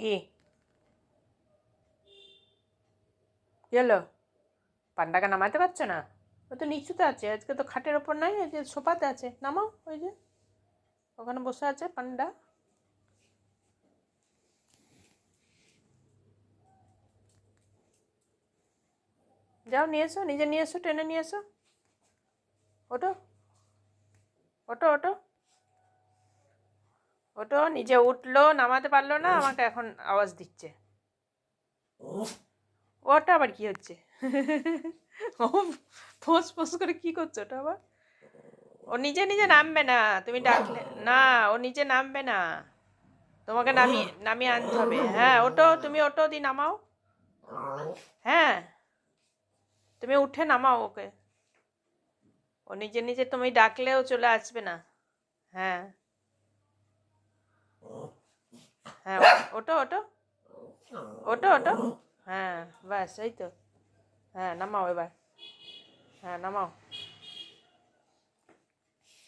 কি? হলো? পান্ডাকে নামাতে পারছ না? ও তো নিচুতে আছে, আজকে তো খাটের ওপর নাই ওই যে সোফাতে আছে। নামাও, ওই যে। ওখানে বসে আছে পান্ডা। যাও, নিয়ে এসো, নিজে নিয়ে এসো, টেনে নিয়ে এসো। ওটো ওটো ওটো ওটো নিজে উঠল নামাতে পারল না আমাকে এখন আওয়াজ দিচ্ছে। ওটা আবার কি হচ্ছে? ও ফোঁস ফোঁস করে কি করছ ওটা আবার? ও নিজে নিজে নামবে না তুমি ডাকলে না ও নিজে নামবে না। তোমাকে নামিয়ে নামিয়ে আনতে হবে। হ্যাঁ ওটো তুমি ওটো দি নামাও। হ্যাঁ তুমি উঠে নামাও ওকে। ও নিজে নিজে তুমি ডাকলেও চলে আসবে না। হ্যাঁ। হ্যাঁ ওটো ওটো। ওটো ওটো। হ্যাঁ ব্যাস, এই তো। হ্যাঁ নামাও এবার। হ্যাঁ নামাও।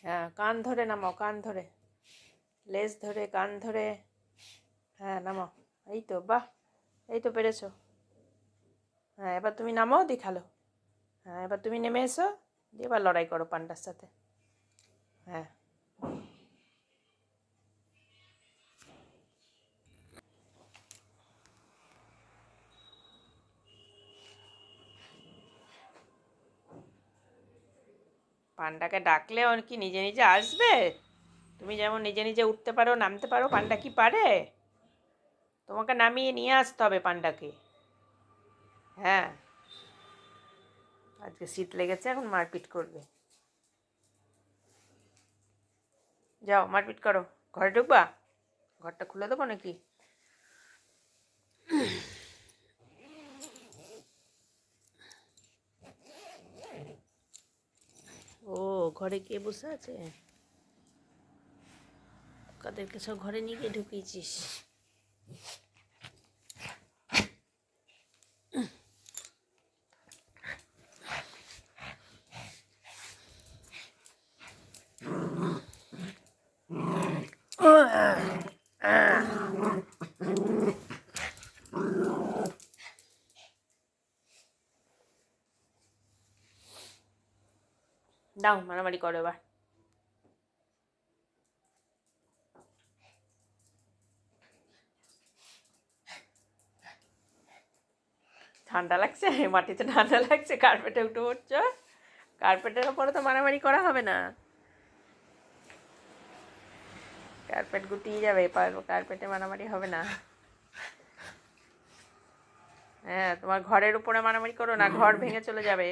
হ্যাঁ কান ধরে নামাও, কান ধরে। লেজ ধরে, কান ধরে। হ্যাঁ নামাও। এই তো, বাহ, এই তো পেরেছ। হ্যাঁ এবার তুমি নামাও দেখাল হ্যাঁ এবার তুমি নেমে এসো, দিয়ে এবার লড়াই করো পান্ডার সাথে। হ্যাঁ। পান্ডাকে ডাকলে ওর কি নিজে নিজে আসবে? তুমি যেমন নিজে নিজে উঠতে পারো, নামতে পারো, পান্ডা কি পারে? তোমাকে নামিয়ে নিয়ে আসতে হবে পান্ডাকে। হ্যাঁ। আজকে শীত লেগেছে, এখন মারপিট করবে। যাও, মারপিট করো। ঘরে ঢুকবা? ঘরটা খুলে দেবো নাকি ও ঘরে কে বসে আছে? কাদেরকে সব ঘরে নিয়ে গিয়ে ঢুকিয়েছিস? দাও, মারামারি করো এবার। ঠান্ডা লাগছে? মাটিতে ঠান্ডা লাগছে? কার্পেটে উঠে পড়ছো? কার্পেটের ওপরে তো মারামারি করা হবে না। কার্পেট গুটিয়ে যাবে কার্পেটে মারামারি হবে না। হ্যাঁ তোমার ঘরের উপরে মারামারি করো না, ঘর ভেঙে চলে যাবে।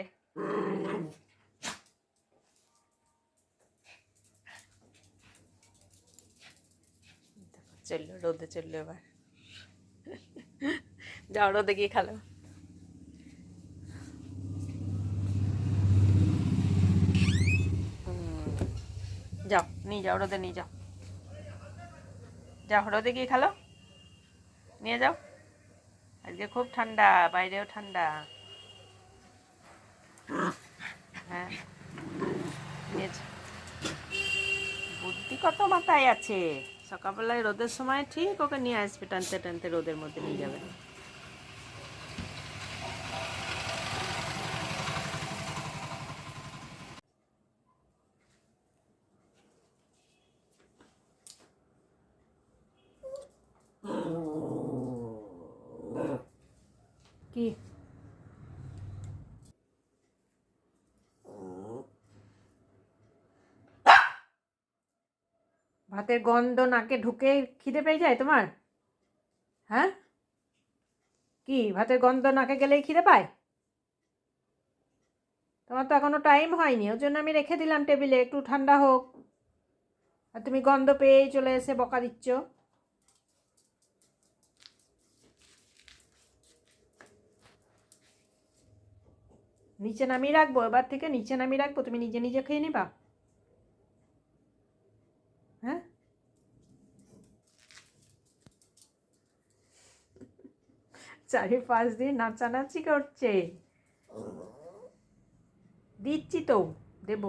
চলল, রোদে চলল এবার। যাও, রোদে গিয়ে খালো। যাও, নিয়ে যাও, রোদে নিয়ে যাও। যাও, রোদে গিয়ে খালো। নিয়ে যাও। আজকে খুব ঠান্ডা, বাইরেও ঠান্ডা। হ্যাঁ। বুদ্ধি কত মাথায় আছে? সকালবেলায় রোদের সময় ঠিক ওকে নিয়ে আসবে টানতে টানতে রোদের মধ্যে নিয়ে যাবে। কি? ভাতের গন্ধ নাকে ঢুকে খিদে পেয়ে যায় তোমার? হ্যাঁ? কি, ভাতের গন্ধ নাকে গেলেই খিদে পায়? তোমার তো এখনও টাইম হয়নি, ওর জন্য আমি রেখে দিলাম টেবিলে একটু ঠান্ডা হোক। আর তুমি গন্ধ পেয়েই চলে এসে বকা দিচ্ছ। নিচে নামিয়ে রাখব, এবার থেকে নিচে নামিয়ে রাখব, তুমি নিজে নিজে খেয়ে নিবা। চারিপাশ দিয়ে নাচানাচি করছে। দিচ্ছি তো, দেব।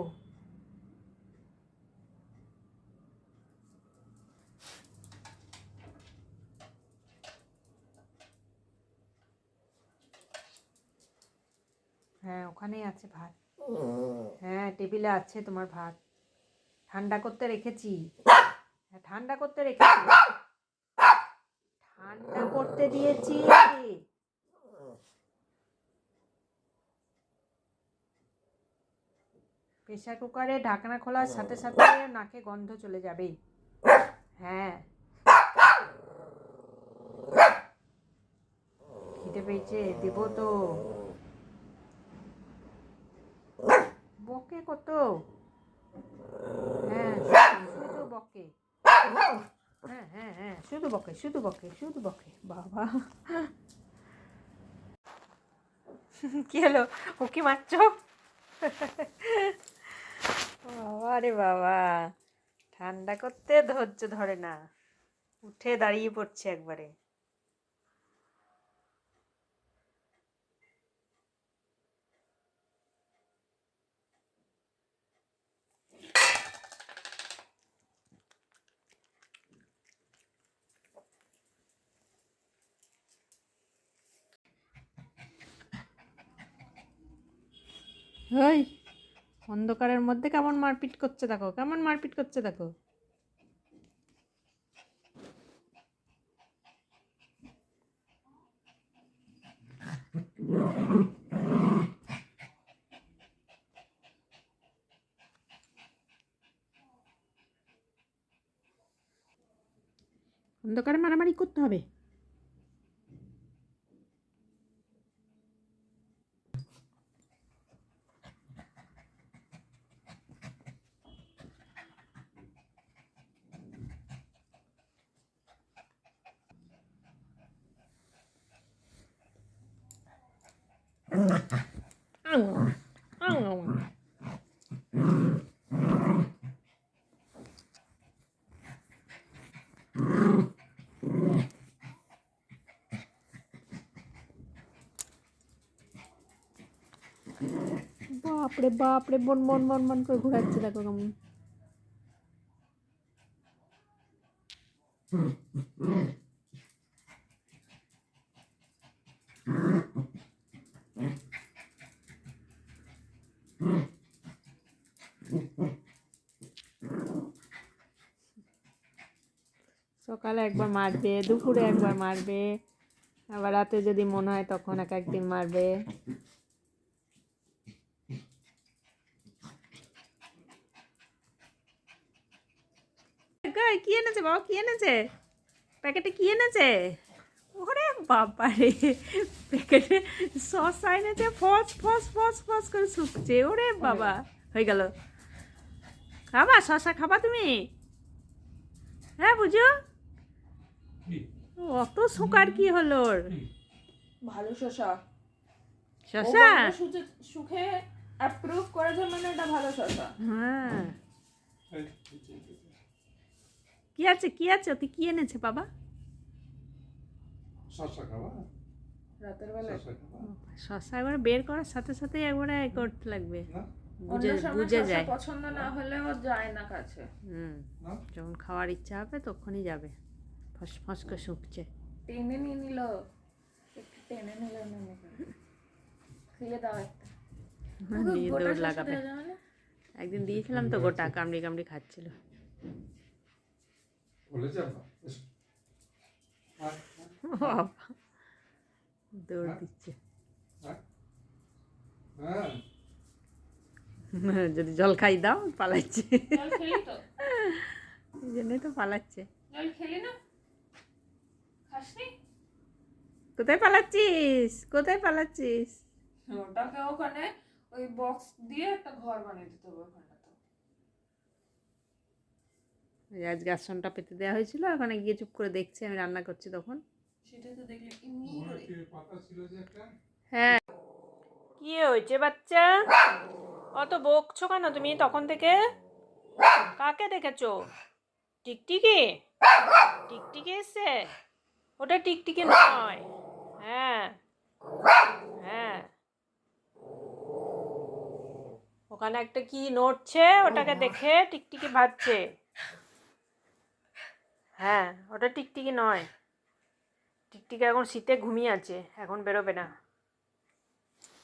হ্যাঁ ওখানেই আছে ভাত। হ্যাঁ টেবিলে আছে তোমার ভাত। ঠান্ডা করতে রেখেছি। হ্যাঁ, ঠান্ডা করতে রেখেছি। ঠান্ডা করতে দিয়েছি। প্রেশার কুকারে ঢাকনা খোলার সাথে সাথে নাকে গন্ধ চলে যাবে হ্যাঁ। খিদে পেয়েছে, দেব তো। বকে কত? হ্যাঁ বকে। হ্যাঁ শুধু বকে শুধু বকে শুধু বকে, বাবা। কি হলো? উকি মারছ? বাবা রে বাবা। ঠান্ডা করতে ধৈর্য ধরে না। উঠে দাঁড়িয়ে পড়ছে একবারে। ওই অন্ধকারের মধ্যে কেমন মারপিট করছে দেখো, কেমন মারপিট করছে দেখো। অন্ধকারে মারামারি করতে হবে। বাপরে বাপরে বন বন বন বন করে ঘোরাচ্ছে দেখো কেমন। সকালে একবার মারবে, দুপুরে একবার মারবে, আবার রাতে যদি মনে হয় তখন এক একদিন মারবে। কি এনেছে বাবা? কি এনেছে? প্যাকেটে কি এনেছে? ওরে বাবা রে প্যাকেটে সস এনেছে, ফস ফস ফস ফস করে শুকছে। ওরে বাবা, হয়ে গেল। খাবা? শশা খাবা তুমি? হ্যাঁ বুঝো? অত শুকার কি হলো ওর? ভালো শশা। শশা? সুখে অ্যাপ্রুভ করেছে মানে এটা ভালো শশা। হ্যাঁ। কি আছে কি আছে? ওতে কি এনেছে বাবা? শশা খাবা? রাতের বেলা। শশা একবার বের করার সাথে সাথে একবারে করতে লাগবে। বুঝে বুঝে যায়। পছন্দ না হলেও যায় না কাছে। হুম। যখন খাওয়ার ইচ্ছা হবে তখনই যাবে। ফস ফস করে শুকছে টেনে নিয়ে নিল একটু টেনে নিল দাও একটা দৌড় লাগাবে? একদিন দিয়েছিলাম তো গোটা কামড়ি কামড়ি খাচ্ছিল দৌড় দিচ্ছে। হ্যাঁ যদি জল খাই দাও পালাচ্ছে জল খেলি তো এই জন্যই তো পালাচ্ছে জল খেলি না কোথায় পালাচ্ছিস? কোথায় পালাচ্ছিস? ওটাকে ওখানে? ওই বক্স দিয়ে একটা ঘর বানিয়ে দিতে হবে ওখানটা ওই আজকে আসনটা পেতে দেওয়া হয়েছিল ওখানে গিয়ে চুপ করে দেখছি আমি রান্না করছি তখন। সেটা তো দেখলে এমনি করে। পাতা ছিল যে একটা? হ্যাঁ। কি হয়েছে বাচ্চা? অত বকছো কেন তুমি তখন থেকে? কাকে দেখেছ? টিকটিকি? টিকটিকি এসছে? ওটা টিকটিকি নয়। হ্যাঁ। হ্যাঁ। ওখানে একটা কি নড়ছে? ওটাকে দেখে টিকটিকি ভাবছে হ্যাঁ ওটা টিকটিকি নয়। টিকটিকি এখন শীতে ঘুমিয়ে আছে, এখন বেরোবে না।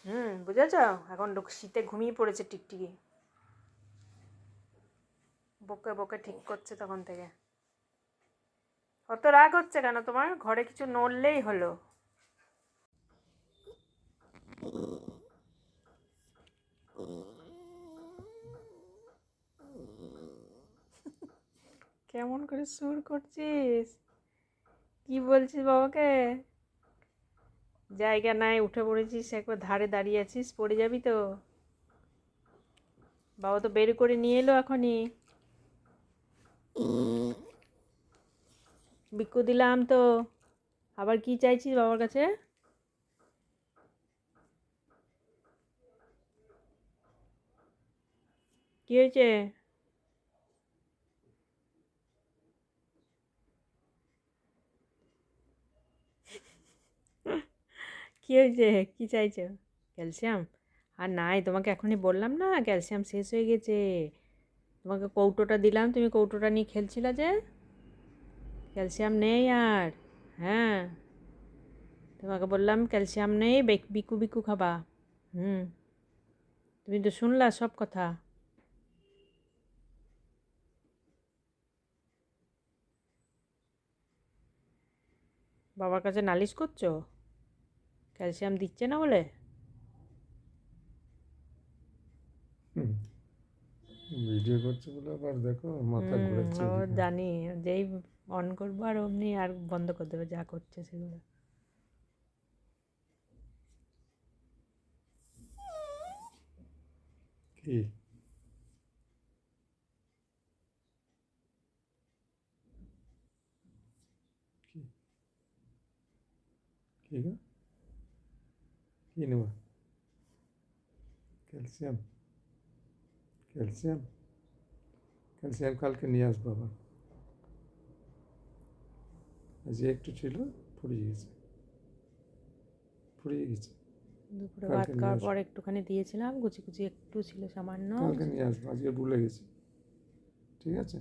হুম, বুঝেছ? এখন শীতে ঘুমিয়ে পড়েছে টিকটিকি। বকে বকে ঠিক করছে তখন থেকে। অত রাগ হচ্ছে কেন? তোমার ঘরে কিছু নড়লেই হলো। কেমন করে সুর করছিস? কি বলছিস বাবাকে? জায়গা নাই, উঠে পড়েছিস, একবার ধারে দাঁড়িয়ে আছিস, পড়ে যাবি তো। বাবা তো বের করে নিয়ে এলো এখনই। বিক্কু দিলাম তো। আবার কি চাইছিস বাবার কাছে? কি হয়েছে? কি হয়েছে? কি চাইছো? ক্যালসিয়াম? আর নাই, তোমাকে এখনই বললাম না, ক্যালসিয়াম শেষ হয়ে গেছে। তোমাকে কৌটোটা দিলাম, তুমি কৌটোটা নিয়ে খেলছিলে যে? ক্যালসিয়াম নেই আর হ্যাঁ? তোমাকে বললাম ক্যালসিয়াম নেই, বেক- বিকু খাবা, হুম? তুমি তো শুনলা সব কথা। বাবার কাছে নালিশ করছ? ক্যালসিয়াম দিচ্ছে না বলে? ভিডিও করছে বলে আবার দেখো মাথা ঘুরাচ্ছে ও জানি যেই অন করব আর অমনি আর বন্ধ করে দেবে যা করছে সেগুলো। কি? কি? কি গো? কি নেব? ক্যালসিয়াম? ক্যালসিয়াম? ক্যালসিয়াম কালকে নিয়ে আসব আবার আজ একটু ছিল ফুরিয়ে গেছে। ফুরিয়ে গেছে। দুপুরে ভাত খাওয়ার পর একটুখানি দিয়েছিলাম কুচি কুচি একটু ছিল সামান্য। কালকে নিয়ে আসব আজকে ভুলে গেছি। ঠিক আছে?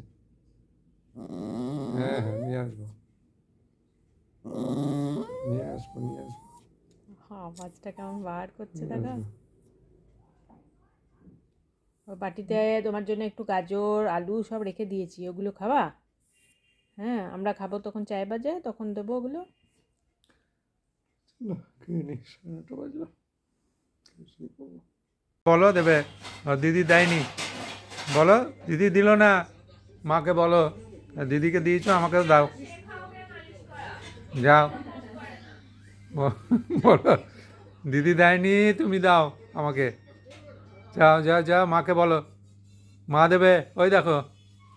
হ্যাঁ হ্যাঁ নিয়ে আসব। নিয়ে আসব নিয়ে আসব। হ্যাঁ আওয়াজটা কেমন বার করছে দাদা? বাটিতে তোমার জন্য একটু গাজর আলু সব রেখে দিয়েছি ওগুলো খাবা? হ্যাঁ আমরা খাব তখন চায় বাজে তখন দেবো ওগুলো। বলো দেবে আর দিদি দেয়নি। বলো দিদি দিল না। মাকে বলো দিদিকে দিয়েছ আমাকে দাও। যাও। ব- বলো দিদি দেয়নি তুমি দাও আমাকে। যাও যাও যা, মাকে বলো। মা দেবে? ওই দেখো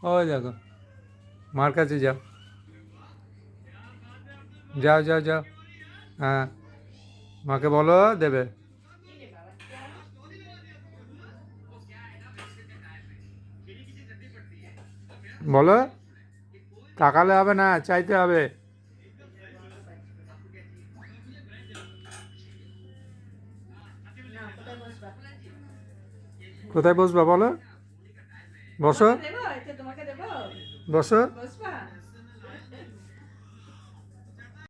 ওই দেখো। মার কাছে যাও। যাও যাও যাও। হ্যাঁ। মাকে বলো, দেবে। বলো? তাকালে হবে না, চাইতে হবে। কোথায় বসবা বলো? বসো। বসো।